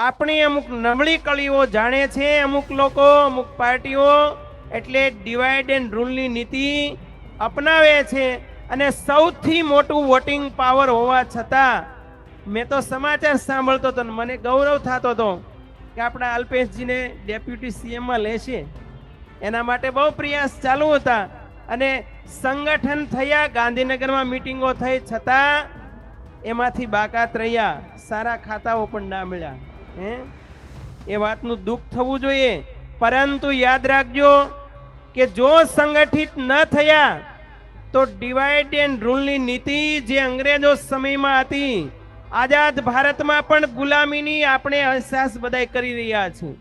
આપણી અમુક નબળી કળીઓ જાણે છે, અમુક લોકો, અમુક પાર્ટીઓ એટલે ડિવાઈડ એન્ડ રૂલની નીતિ અપનાવે છે અને સૌથી મોટું વોટિંગ પાવર હોવા છતાં મેં તો સમાચાર સાંભળતો હતો મને ગૌરવ થતો હતો કે આપણા અલ્પેશજીને ડેપ્યુટી સીએમમાં લેશે. એના માટે બહુ પ્રયાસ ચાલુ હતા અને સંગઠન થયા, ગાંધીનગરમાં મિટિંગો થઈ છતાં એમાંથી બાકાત રહ્યા, સારા ખાતાઓ પણ ના મળ્યા. હે? એ વાતનું દુઃખ થવું જોઈએ. પરંતુ યાદ રાખજો કે જો સંગઠિત ન થયા, તો ડિવાઈડ એન્ડ રૂલની નીતિ જે અંગ્રેજો સમયમાં હતી, આઝાદ ભારતમાં પણ ગુલામીની આપણે અહેસાસ બધાય કરી રહ્યા છીએ.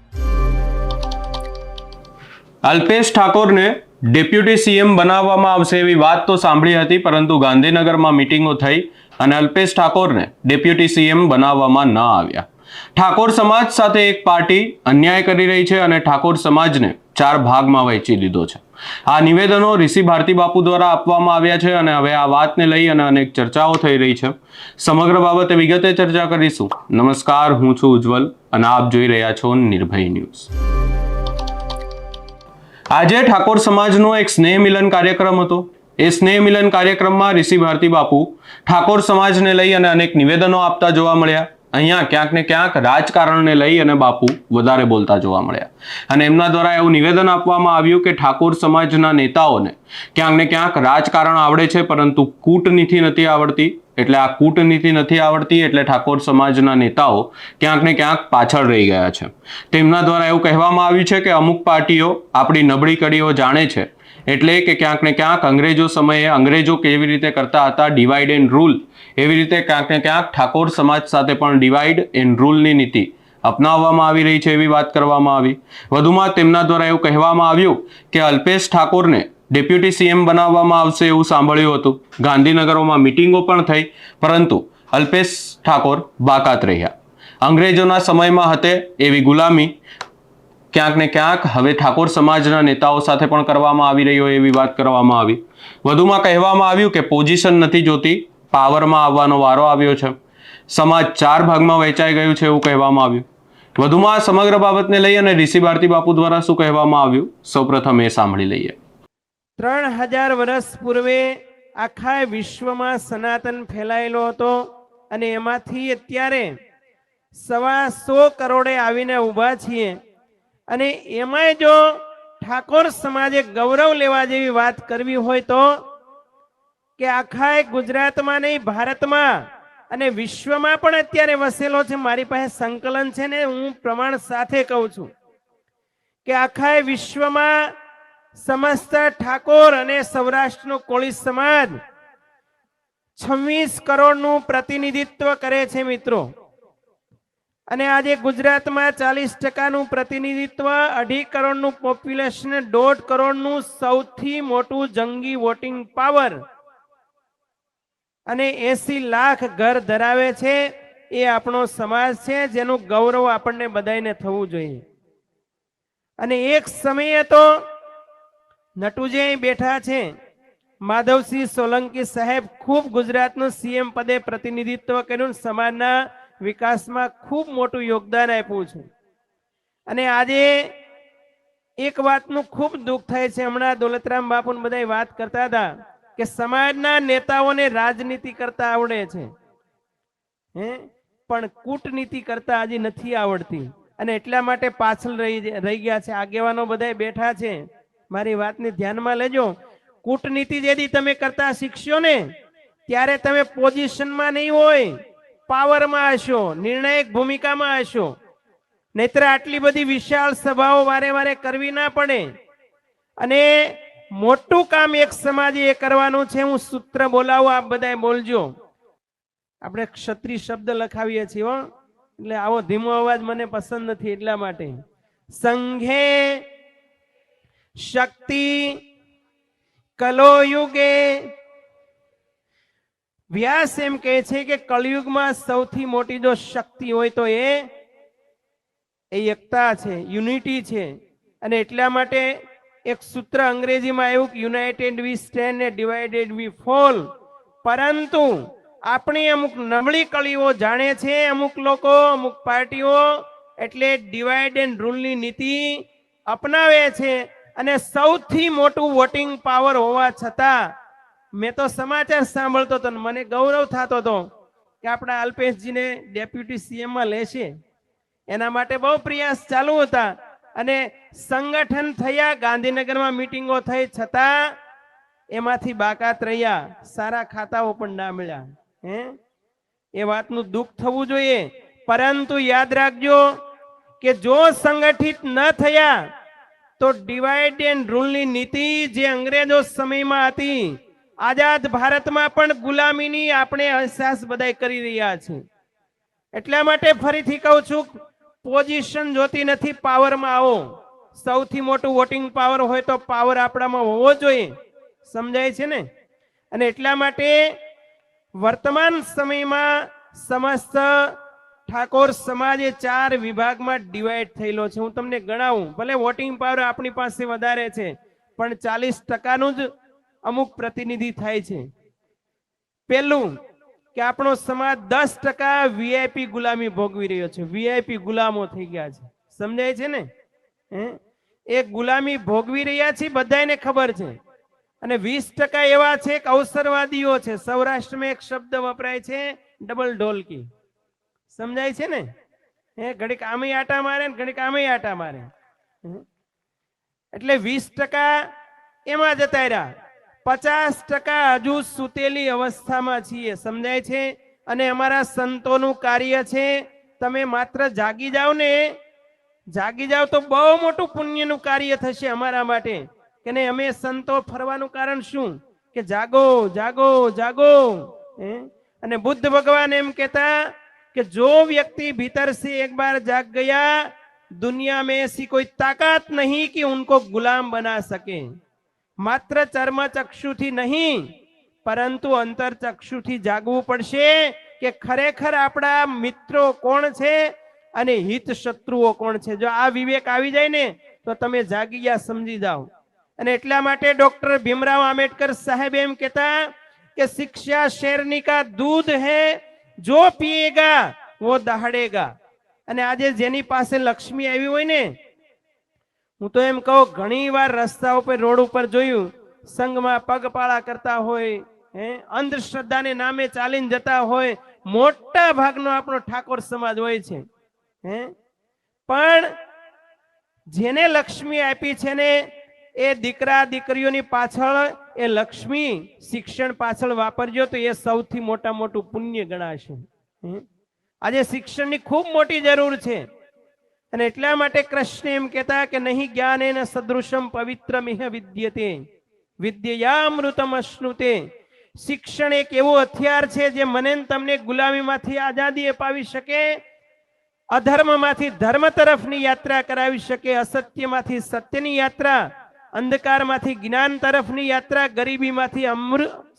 અલ્પેશ ઠાકોરને ડેપ્યુટી સીએમ બનાવવામાં આવશે એવી વાત તો સાંભળી હતી, પરંતુ ગાંધીનગરમાં મિટિંગો થઈ અને અલ્પેશ ઠાકોરને ડેપ્યુટી સીએમ બનાવવામાં ન આવ્યા. ઠાકોર સમાજ સાથે એક પાર્ટી અન્યાય કરી રહી છે અને ઠાકોર સમાજને ચાર ભાગમાં વહેંચી દીધો છે. આ નિવેદનો ઋષિ ભારતી બાપુ દ્વારા આપવામાં આવ્યા છે અને હવે આ વાતને લઈ અને અનેક ચર્ચાઓ થઈ રહી છે. સમગ્ર બાબતે વિગતે ચર્ચા કરીશું. નમસ્કાર, હું છું ઉજ્જવલ અને આપ જોઈ રહ્યા છો નિર્ભય ન્યૂઝ. આજે ઠાકોર સમાજનો એક સ્નેહ મિલન કાર્યક્રમ હતો. એ સ્નેહ મિલન કાર્યક્રમમાં ઋષિ ભારતી બાપુ ઠાકોર સમાજને લઈ અને અનેક નિવેદનો આપતા જોવા મળ્યા. અહીંયા ક્યાંક ને ક્યાંક રાજકારણને લઈ અને બાપુ વધારે બોલતા જોવા મળ્યા. અને એમના દ્વારા એવું નિવેદન આપવામાં આવ્યું કે ઠાકોર સમાજના નેતાઓને ક્યાંક ને ક્યાંક રાજકારણ આવડે છે, પરંતુ કૂટનીતિ નથી આવડતી. એટલે આ કૂટનીતિ નથી આવડતી, એટલે ઠાકોર સમાજના નેતાઓ ક્યાંક ને ક્યાંક પાછળ રહી ગયા છે. તેમના દ્વારા એવું કહેવામાં આવ્યું છે કે અમુક પાર્ટીઓ આપણી નબળી કડીઓ જાણે છે એટલે કે ક્યાંક ને ક્યાંક અંગ્રેજો સમયે અંગ્રેજો કેવી રીતે કરતા હતા ડિવાઈડ એન્ડ રૂલ એવી રીતે ક્યાંક ને ક્યાંક ઠાકોર સમાજ સાથે પણ ડિવાઈડ એન્ડ રૂલની નીતિ અપનાવવામાં આવી રહી છે એવી વાત કરવામાં આવી. વધુમાં તેમના દ્વારા એવું કહેવામાં આવ્યું કે અલ્પેશ ઠાકોરને ડેપ્યુટી સીએમ બનાવવામાં આવશે એવું સાંભળ્યું હતું. ગાંધીનગરોમાં મિટિંગો પણ થઈ, પરંતુ અલ્પેશ ઠાકોર બાકાત રહ્યા. અંગ્રેજોના સમયમાં હતે એવી ગુલામી ક્યાંક ને ક્યાંક હવે ઠાકોર સમાજના નેતાઓ સાથે પણ કરવામાં આવી રહ્યો એવી વાત કરવામાં આવી. વધુમાં કહેવામાં આવ્યું કે પોઝિશન નથી જોતી, પાવરમાં આવવાનો વારો આવ્યો છે. સમાજ ચાર ભાગમાં વહેંચાઈ ગયું છે એવું કહેવામાં આવ્યું. વધુમાં સમગ્ર બાબતને લઈ અને ઋષિ ભારતી બાપુ દ્વારા શું કહેવામાં આવ્યું? સૌપ્રથમ એ સાંભળી લઈએ. ત્રણ હજાર વર્ષ પૂર્વે આખા વિશ્વમાં સનાતન ફેલાયેલો હતો અને એમાંથી અત્યારે સવા સો કરોડે આવીને ઊભા છીએ. અને એમાંય જો ઠાકોર સમાજે ગૌરવ લેવા જેવી વાત કરવી હોય તો કે આખા ગુજરાતમાં નહીં, ભારતમાં અને વિશ્વમાં પણ અત્યારે વસેલો છે, મારી પાસે સંકલન છે ને હું પ્રમાણ સાથે કહું છું કે આખા વિશ્વમાં સમસ્ત ઠાકોર અને સૌરાષ્ટ્રનો કોળી સમાજ છવ્વીસ કરોડનું પ્રતિનિધિત્વ કરે છે, મિત્રો. અને આજે ગુજરાતમાં ચાલીસ ટકાનું પ્રતિનિધિત્વ, અઢી કરોડનું પોપ્યુલેશન, દોઢ કરોડનું સૌથી મોટું જંગી વોટિંગ પાવર અને એસી લાખ ઘર ધરાવે છે, એ આપણો સમાજ છે, જેનું ગૌરવ આપણને બધાને થવું જોઈએ. અને એક સમયે તો નટુજી અહીં બેઠા છે. માધવસિંહ સોલંકી સાહેબ ખૂબ ગુજરાતનું સીએમ પદે પ્રતિનિધિત્વ કર્યું સમાજના વિકાસમાં ખૂબ મોટું યોગદાન આપ્યું છે. અને આજે એક વાતનું ખૂબ દુઃખ થાય છે. હમણાં દોલતરામ બાપુ બધા વાત કરતા હતા કે સમાજના નેતાઓને રાજનીતિ કરતા આવડે છે. હે? પણ કૂટનીતિ કરતા હજી નથી આવડતી. અને એટલા માટે પાછળ રહી રહી ગયા છે. આગેવાનો બધા બેઠા છે. મારી વાતને ધ્યાનમાં લેજો. કૂટનીતિ જેથી તમે કરતા શીખશો ને, ત્યારે તમે પોઝિશનમાં નહીં હોય. પાવરમાં હશો, નિર્ણાયક ભૂમિકામાં હશો. નહીતર આટલી બધી વિશાળ સભાઓ વારે વારે કરવી ના પડે. અને મોટું કામ એક સમાજે એ કરવાનું છે, હું સૂત્ર બોલાવું, આપ બધા બોલજો. આપણે ક્ષત્રિય શબ્દ લખાવીએ છીએ હો, એટલે આવો ધીમો અવાજ મને પસંદ નથી એટલા માટે. સંઘે શક્તિ કલો યુગે વ્યાસ એમ કહે છે કે કળિયુગમાં સૌથી મોટી જો શક્તિ હોય તો એ એ એકતા છે, યુનિટી છે. અને એટલા માટે એક સૂત્ર અંગ્રેજીમાં આવ્યું કે યુનાઇટેડ વી સ્ટેન્ડ ને ડિવાઇડેડ વી ફોલ. પરંતુ આપણી અમુક નબળી કળીઓ જાણે છે, અમુક લોકો, અમુક પાર્ટીઓ એટલે ડિવાઇડ એન્ડ રૂલની નીતિ અપનાવે છે. અને સૌથી મોટું વોટિંગ પાવર હોવા છતાં મેં તો સમાચાર સાંભળતો હતો મને ગૌરવ થતો હતો કે આપણા અલ્પેશજીને ડેપ્યુટી સીએમમાં લેશે એના માટે બહુ પ્રયાસ ચાલુ હતા અને સંગઠન થયા, ગાંધીનગરમાં મીટિંગો થઈ, છતાં એમાંથી બાકાત રહ્યા. સારા ખાતાઓ પણ ના મળ્યા. હે? એ વાતનું દુઃખ થવું જોઈએ. પરંતુ યાદ રાખજો કે જો સંગઠિત ન થયા, તો ડિવાઈડ એન્ડ રૂલની નીતિ જે અંગ્રેજો સમયમાં હતી આઝાદ ભારતમાં પણ ગુલામીની આપણે અહેસાસ બધાય કરી રહ્યા છીએ. એટલા માટે ફરીથી કહું છું, પોઝિશન જોતી નથી, પાવરમાં આવો. સૌથી મોટું વોટિંગ પાવર હોય તો પાવર આપણામાં હોવો જોઈએ. સમજાય છે ને? અને એટલા માટે વર્તમાન સમયમાં સમસ્ત ઠાકોર સમાજ ચાર વિભાગમાં ડિવાઈડ થયેલો છે. હું તમને ગણાવું, ભલે વોટિંગ પાવર આપણી પાસે વધારે છે, પણ ચાલીસ ટકાનું જ અમુક પ્રતિનિધિ થાય છે. પેલું કે આપણો સમાજ દસ ટકા વીઆઈપી ગુલામી ભોગવી રહ્યો છે. વીઆઈપી ગુલામો થઈ ગયા છે. સમજાય છે ને? એ ગુલામી ભોગવી રહ્યા છે બધાને ખબર છે. અને વીસ ટકા એવા છે કે અવસરવાદીઓ છે. સૌરાષ્ટ્રમાં એક શબ્દ વપરાય છે ડબલ ઢોલકી. સમજાય છે ને? હે? ઘડીક આમે આટા મારે ને ઘડીક આમે આટા મારે? એટલે વીસ ટકા એમાં જતા રહ્યા પચાસ ટકા હજુ સૂતેલી અવસ્થામાં છીએ, સમજાય છે? અને અમારા સંતોનું કાર્ય છે, તમે માત્ર જાગી જાઓ ને, જાગી જાઓ તો બહુ મોટું પુણ્યનું કાર્ય થશે અમારા માટે. કે નહીં, અમે સંતો ફરવાનું કારણ શું? કે જાગો જાગો જાગો. હે? અને બુદ્ધ ભગવાન એમ કહેતા કે જો વ્યક્તિ ભીતર સે એક બાર જાગ ગયા, દુનિયા મેં એસી કોઈ તાકાત નહીં કે ઉનકો ગુલામ બના શકે. માત્ર ચર્મ ચક્ષુથી નહીં, પરંતુ અંતર ચક્ષુથી જાગવું પડશે કે ખરેખર આપણા મિત્રો કોણ છે અને હિત શત્રુઓ કોણ છે. જો આ વિવેક આવી જાય ને, તો તમે જાગી ગયા, સમજી જાઓ. અને એટલા માટે ડોક્ટર ભીમરાવ આંબેડકર સાહેબ એમ કહેતા કે શિક્ષા શેરની કા દૂધ હે, જો પીએગા, વો દહાડેગા. અને આજે જેની પાસે લક્ષ્મી આવી હોય ને હું તો એમ કહું, ઘણી વાર રસ્તા ઉપર રોડ ઉપર જોયું, સંઘમાં પગપાળા કરતા હોય, હે, અંધશ્રદ્ધાને નામે ચાલીને જતા હોય, મોટા ભાગનો આપણો ઠાકોર સમાજ હોય છે, હે પણ જેને લક્ષ્મી આપી છે ને, એ દીકરા દીકરીઓની પાછળ એ લક્ષ્મી શિક્ષણ પાછળ વાપરજો તો એ સૌથી મોટા મોટું પુણ્ય ગણાશે? આજે શિક્ષણની ખૂબ મોટી જરૂર છે અને એટલા માટે કૃષ્ણ એમ કહેતા કે નહીં જ્ઞાને એન સદૃશમ પવિત્ર મિહ વિદ્યતે વિદ્યામૃતમ અશ્નુતે. શિક્ષણ એક એવો હથિયાર છે જે મને તમને ગુલામીમાંથી આઝાદી અપાવી શકે, અધર્મમાંથી ધર્મ તરફની યાત્રા કરાવી શકે, અસત્યમાંથી સત્યની યાત્રા, અંધકારમાંથી જ્ઞાન તરફની યાત્રા, ગરીબીમાંથી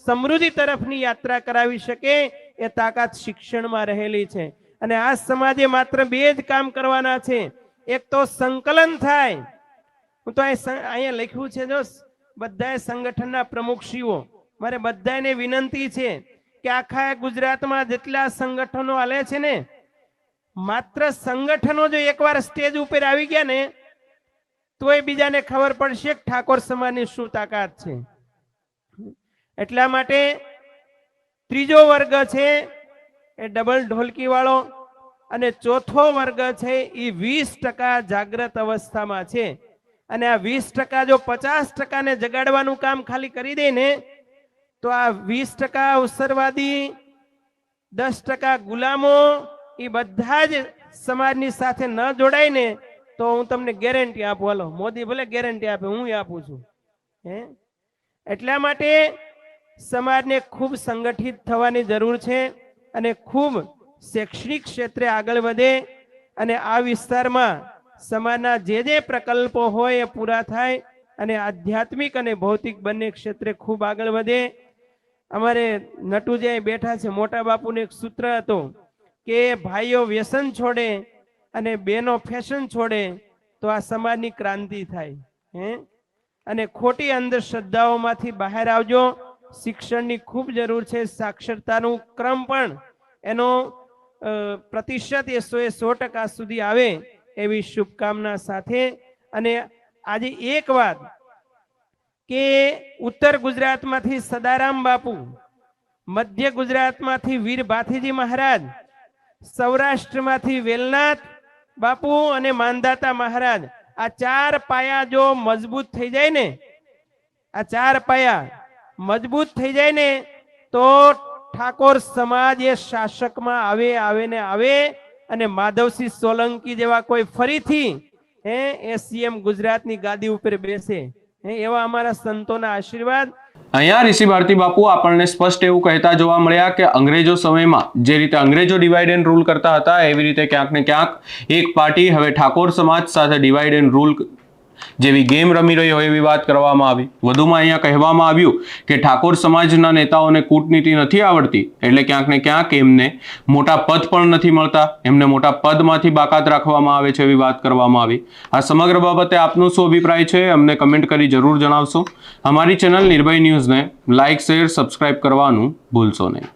સમૃદ્ધિ તરફની યાત્રા કરાવી શકે, એ તાકાત શિક્ષણમાં રહેલી છે. અને આ સમાજે માત્ર બે જ કામ કરવાના છે. એક તો સંકલન થાય. હું તો અહીંયા લખ્યું છે જો બધા સંગઠનના પ્રમુખશ્રીઓ મારે બધાને વિનંતી છે કે આખા ગુજરાતમાં જેટલા સંગઠનો હાલે છે ને, માત્ર સંગઠનો જો એકવાર સ્ટેજ ઉપર આવી ગયા ને, તોય બીજાને ખબર પડશે કે ઠાકોર સમાજની શું તાકાત છે. એટલા માટે ત્રીજો વર્ગ છે એ ડબલ ઢોલકી વાળો અને ચોથો વર્ગ છે એ વીસ ટકા જાગ્રત અવસ્થામાં છે. અને આ વીસ ટકા જો પચાસ ટકાને જગાડવાનું કામ ખાલી કરી દે ને, તો આ વીસ ટકા અવસરવાદી, દસ ટકા ગુલામો એ બધા જ સમાજની સાથે ન જોડાય ને, તો હું તમને ગેરંટી આપું. હાલો, મોદી ભલે ગેરંટી આપે, હું આપું છું. હે? એટલા માટે સમાજને ખૂબ સંગઠિત થવાની જરૂર છે. અને ખૂબ શૈક્ષણિક ક્ષેત્રે આગળ વધે અને આ વિસ્તારમાં સમાજના જે જે પ્રકલ્પો હોય એ પૂરા થાય અને આધ્યાત્મિક અને ભૌતિક બંને ક્ષેત્રે ખૂબ આગળ વધે. અમારે નટુજી બેઠા છે, મોટા બાપુનું એક સૂત્ર હતું કે ભાઈઓ વ્યસન છોડે અને બેનો ફેશન છોડે તો આ સમાજની ક્રાંતિ થાય. હે? અને ખોટી અંધશ્રદ્ધાઓમાંથી બહાર આવજો. શિક્ષણની ખૂબ જરૂર છે, સાક્ષરતાનું ક્રમ પણ એનો પ્રતિશત એ સો એ સો ટકા સુધી આવે એવી શુભકામના સાથે. અને આજે એક વાત કે ઉત્તર ગુજરાતમાંથી સદારામ બાપુ, મધ્ય ગુજરાતમાંથી વીર ભાથીજી મહારાજ, સૌરાષ્ટ્રમાંથી વેલનાથ બાપુ અને માનદાતા મહારાજ, આ ચાર પાયા જો મજબૂત થઈ જાય ને, આ ચાર પાયા મજબૂત થઈ જાય ને, તો ઠાકોર સમાજ એ શાસકમાં આવે આવે ને આવે અને માધવસિંહ સોલંકી જેવા કોઈ ફરીથી, હે, એ સીએમ ગુજરાતની ગાદી ઉપર બેસે, હે, એવા અમારા સંતોના આશીર્વાદ. અહીંયા ઋષિ ભારતી બાપુ આપણને સ્પષ્ટ એવું કહેતા જોવા મળ્યા કે અંગ્રેજો સમયમાં જે રીતે અંગ્રેજો ડિવાઈડ એન્ડ રૂલ કરતા હતા, એવી રીતે ક્યાંક ને ક્યાંક એક પાર્ટી હવે ઠાકોર સમાજ સાથે ડિવાઈડ એન્ડ રૂલ જેવી ગેમ રમી રહી હોય એવી વાત કરવામાં આવી. વધુમાં અહીંયા કહેવામાં આવ્યું કે ઠાકોર સમાજના નેતાઓને કૂટનીતિ નથી આવડતી, એટલે ક્યાંક ને ક્યાંક એમને મોટા પદ પણ નથી મળતા, એમને મોટા પદમાંથી બાકાત રાખવામાં આવે છે એવી વાત કરવામાં આવી. આ સમગ્ર બાબતે આપનો શું અભિપ્રાય છે અમને કમેન્ટ કરી જરૂર જણાવશો. અમારી ચેનલ નિર્ભય ન્યૂઝને લાઇક શેર, સબસ્ક્રાઇબ કરવાનું ભૂલશો નહીં.